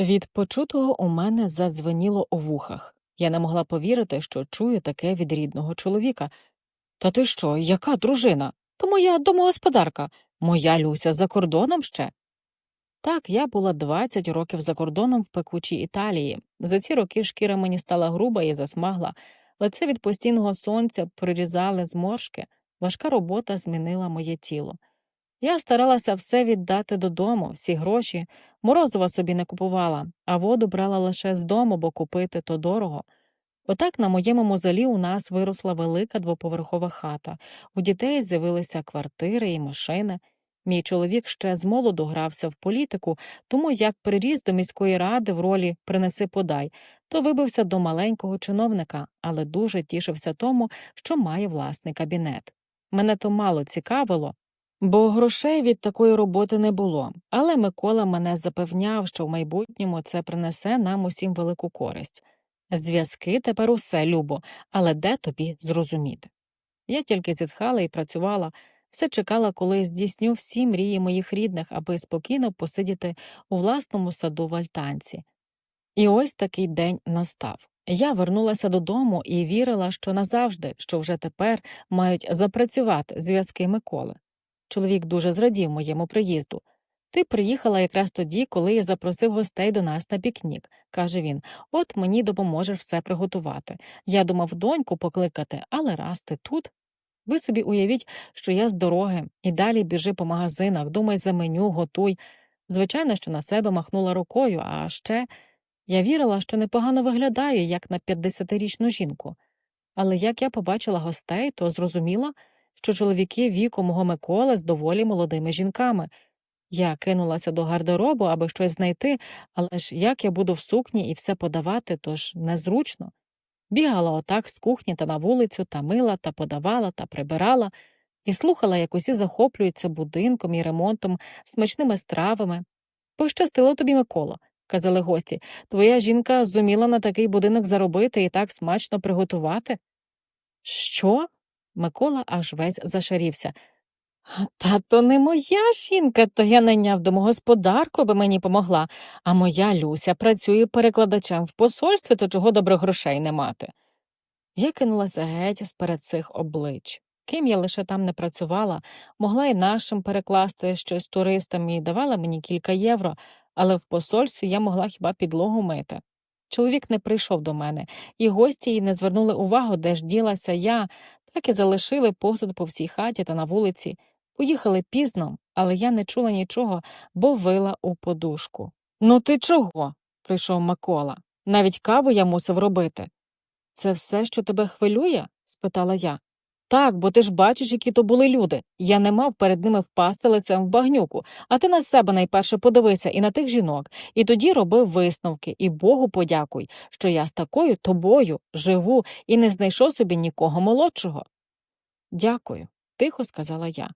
Від почутого у мене задзвеніло у вухах. Я не могла повірити, що чую таке від рідного чоловіка. Та ти що, яка дружина? То моя домогосподарка, моя Люся за кордоном ще. Так, я була 20 років за кордоном в пекучій Італії. За ці роки шкіра мені стала груба і засмагла, лице від постійного сонця прирізали зморшки, важка робота змінила моє тіло. Я старалася все віддати додому, всі гроші, морозива собі не купувала, а воду брала лише з дому, бо купити то дорого. Отак на моєму мозолі у нас виросла велика двоповерхова хата, у дітей з'явилися квартири і машини. Мій чоловік ще з молоду грався в політику, тому як приріс до міської ради в ролі принеси подай, то вибився до маленького чиновника, але дуже тішився тому, що має власний кабінет. Мене то мало цікавило, бо грошей від такої роботи не було, але Микола мене запевняв, що в майбутньому це принесе нам усім велику користь. Зв'язки тепер усе любо, але де тобі зрозуміти? Я тільки зітхала і працювала, все чекала, коли здійсню всі мрії моїх рідних, аби спокійно посидіти у власному саду в альтанці. І ось такий день настав. Я вернулася додому і вірила, що назавжди, що вже тепер мають запрацювати зв'язки Миколи. Чоловік дуже зрадів моєму приїзду. Ти приїхала якраз тоді, коли я запросив гостей до нас на пікнік, каже він. От мені допоможеш все приготувати. Я думав доньку покликати, але раз ти тут. Ви собі уявіть, що я з дороги і далі біжи по магазинах, думай за меню, готуй. Звичайно, що на себе махнула рукою, а ще я вірила, що непогано виглядаю, як на 50-річну жінку. Але як я побачила гостей, то зрозуміла, що чоловіки віку мого Миколи з доволі молодими жінками. Я кинулася до гардеробу, аби щось знайти, але ж як я буду в сукні і все подавати, тож незручно. Бігала отак з кухні та на вулицю, та мила, та подавала, та прибирала, і слухала, як усі захоплюються будинком і ремонтом, смачними стравами. Пощастило тобі, Миколо, казали гості, твоя жінка зуміла на такий будинок заробити і так смачно приготувати. Що? Микола аж весь зашарівся. Та то не моя жінка, то я найняв домогосподарку, аби мені помогла, а моя Люся працює перекладачем в посольстві, то чого добре грошей не мати. Я кинулася геть з перед цих облич. Ким я лише там не працювала, могла й нашим перекласти щось туристам і давала мені кілька євро, але в посольстві я могла хіба підлогу мити. Чоловік не прийшов до мене, і гості й не звернули увагу, де ж ділася я, так і залишили посуд по всій хаті та на вулиці. Поїхали пізно, але я не чула нічого, бо вила у подушку. Ну ти чого? прийшов Микола. Навіть каву я мусив робити. Це все, що тебе хвилює? спитала я. Так, бо ти ж бачиш, які то були люди. Я не мав перед ними впасти лицем в багнюку, а ти на себе найперше подивися і на тих жінок, і тоді роби висновки, і Богу подякуй, що я з такою тобою живу і не знайшов собі нікого молодшого. Дякую, тихо сказала я.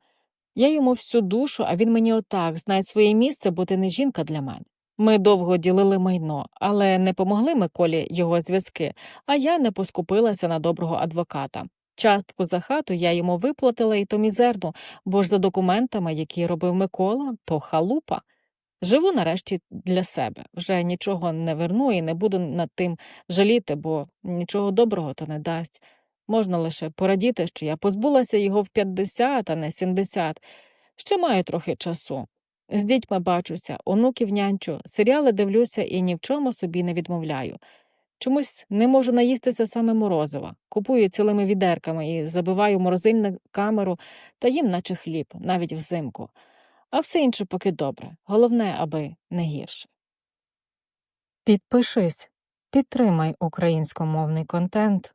Я йому всю душу, а він мені отак знає своє місце, бо ти не жінка для мене. Ми довго ділили майно, але не помогли Миколі його зв'язки, а я не поскупилася на доброго адвоката. Частку за хату я йому виплатила і то мізерну, бо ж за документами, які робив Микола, то халупа. Живу нарешті для себе, вже нічого не верну і не буду над тим жаліти, бо нічого доброго то не дасть. Можна лише порадіти, що я позбулася його в 50, а не 70. Ще маю трохи часу. З дітьми бачуся, онуків нянчу, серіали дивлюся і ні в чому собі не відмовляю. Чомусь не можу наїстися саме морозива, купую цілими відерками і забиваю морозильну камеру та їм, наче хліб, навіть взимку. А все інше поки добре, головне, аби не гірше. Підпишись, підтримай українськомовний контент.